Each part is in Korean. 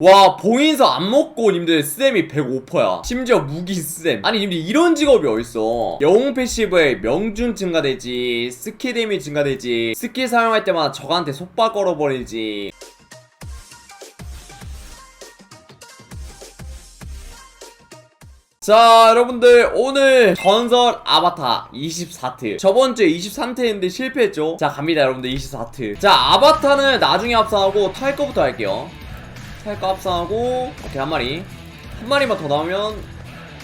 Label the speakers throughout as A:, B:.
A: 와 봉인서 안 먹고 님들 스댐이 105%야. 심지어 무기 스댐 아니 님들 이런 직업이 어딨어? 영웅 패시브에 명중 증가되지 스킬 데미 증가되지 스킬 사용할 때마다 적한테 속박 걸어버리지. 자 여러분들 오늘 전설 아바타 24트 저번주에 23트였는데 실패했죠? 자 갑니다 여러분들. 24트 자 아바타는 나중에 합성하고 탈 거부터 할게요 탈거 합성하고 오케이 한 마리 한 마리만 더 나오면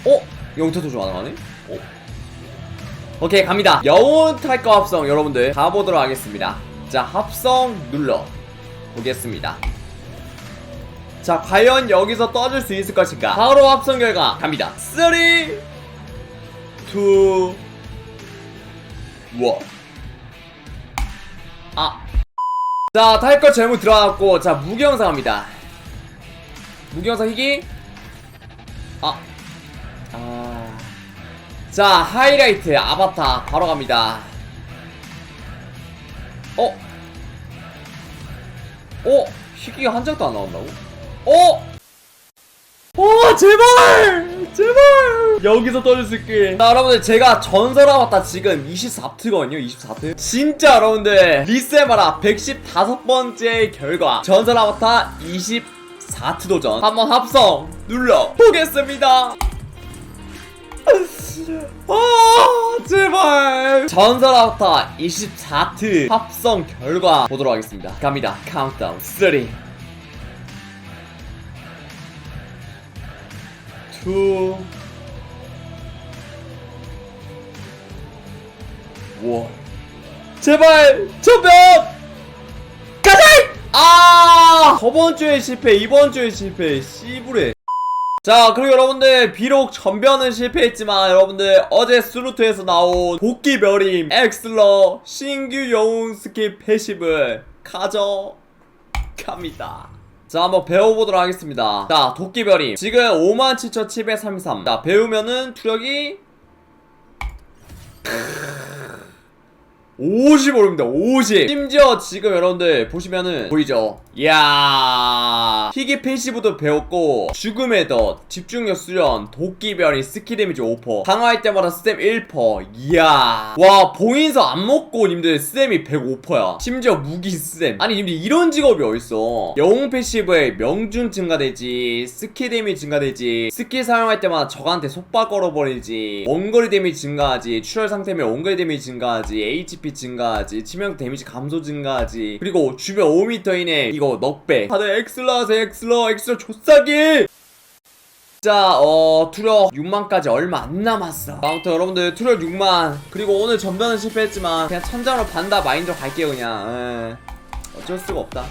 A: 어? 영태 도중 안 나가네? 어? 오케이 갑니다 영혼 탈거 합성 여러분들 가보도록 하겠습니다 자 합성 눌러 보겠습니다 자 과연 여기서 떠줄 수 있을 것인가 바로 합성 결과 갑니다 3 2 1 아. 자, 탈것 제목 들어갔고, 자, 무경상 합니다. 무기화사 희귀 아. 아. 자 하이라이트 아바타 바로 갑니다 어? 어? 희귀가 한 장도 안 나온다고? 어? 오 제발 제발 여기서 떨어질 수 있게 자 여러분들 제가 전설아왔다 지금 24트거든요 24트 진짜 여러분들 리셋 마라 115번째 결과 전설아왔다 20 4트 도전. 한번 합성. 눌러. 보겠습니다. 아 제발. 전설 아타 24트 합성 결과 보도록 하겠습니다. 갑니다. 카운트다운 3 2 1 제발 전면! 저번 주에 실패 이번 주에 실패 씨부레. 자 그리고 여러분들 비록 전변은 실패했지만 여러분들 어제 스루트에서 나온 도끼별임 엑슬러 신규 영웅 스킬 패시브 가져갑니다. 자 한번 배워보도록 하겠습니다. 자 도끼별임. 지금 57,733. 자 배우면은 투력이 50 오릅니다 50 심지어 지금 여러분들 보시면은 보이죠? 이야. 희귀 패시브도 배웠고 죽음의 덫 집중력 수련 도끼별이 스킬 데미지 5% 강화할 때마다 스텝 1% 이야. 와 봉인서 안 먹고 님들 스텝이 105%야. 심지어 무기 스텝. 아니 님들 이런 직업이 어딨어? 영웅 패시브에 명중 증가되지 스킬 데미지 증가되지 스킬 사용할 때마다 적한테 속박 걸어버리지 원거리 데미지 증가하지 출혈 상태면 원거리 데미지 증가하지 HP 증가하지 치명 데미지 감소 증가하지 그리고 주변 5m 이내 이거 넉배 다들 엑슬러 하세요 엑슬러 엑슬러 조싸기 자, 어, 투력 6만까지 얼마 안 남았어. 아무튼 여러분들 투력 6만. 그리고 오늘 전변은 실패했지만 그냥 천장으로 반다 마인드로 갈게요, 그냥. 에. 어쩔 수가 없다.